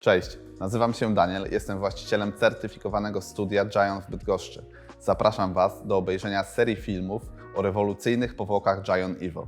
Cześć, nazywam się Daniel, jestem właścicielem certyfikowanego studia Giant w Bydgoszczy. Zapraszam Was do obejrzenia serii filmów o rewolucyjnych powłokach Giant Evo.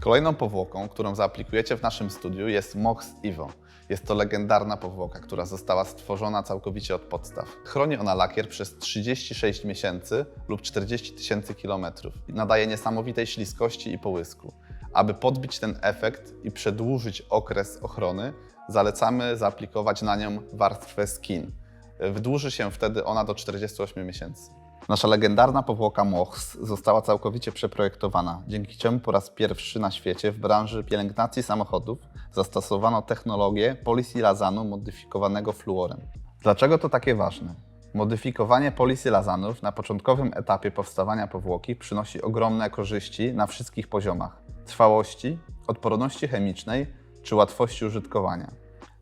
Kolejną powłoką, którą zaaplikujecie w naszym studiu jest Mox Evo. Jest to legendarna powłoka, która została stworzona całkowicie od podstaw. Chroni ona lakier przez 36 miesięcy lub 40 tysięcy kilometrów. Nadaje niesamowitej śliskości i połysku. Aby podbić ten efekt i przedłużyć okres ochrony, zalecamy zaaplikować na nią warstwę skin. Wydłuży się wtedy ona do 48 miesięcy. Nasza legendarna powłoka MOHS została całkowicie przeprojektowana, dzięki czemu po raz pierwszy na świecie w branży pielęgnacji samochodów zastosowano technologię polisilazanu modyfikowanego fluorem. Dlaczego to takie ważne? Modyfikowanie polisilazanów na początkowym etapie powstawania powłoki przynosi ogromne korzyści na wszystkich poziomach trwałości, odporności chemicznej czy łatwości użytkowania.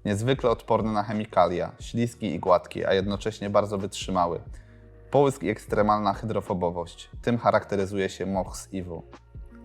Niezwykle odporny na chemikalia, śliski i gładki, a jednocześnie bardzo wytrzymały. Połysk i ekstremalna hydrofobowość. Tym charakteryzuje się MOHS Evo.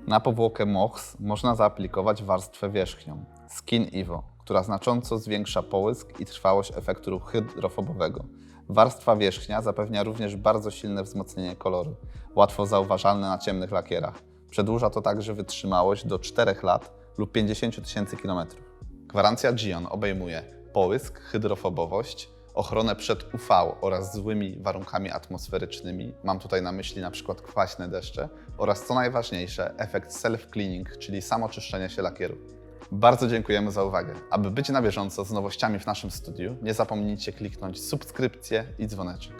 Na powłokę MOHS można zaaplikować warstwę wierzchnią Skin Evo, która znacząco zwiększa połysk i trwałość efektu hydrofobowego. Warstwa wierzchnia zapewnia również bardzo silne wzmocnienie koloru, łatwo zauważalne na ciemnych lakierach. Przedłuża to także wytrzymałość do 4 lat lub 50 tysięcy kilometrów. Gwarancja Gion obejmuje połysk, hydrofobowość, ochronę przed UV oraz złymi warunkami atmosferycznymi, mam tutaj na myśli na przykład kwaśne deszcze, oraz co najważniejsze, efekt self-cleaning, czyli samoczyszczenie się lakieru. Bardzo dziękujemy za uwagę. Aby być na bieżąco z nowościami w naszym studiu, nie zapomnijcie kliknąć subskrypcję i dzwoneczek.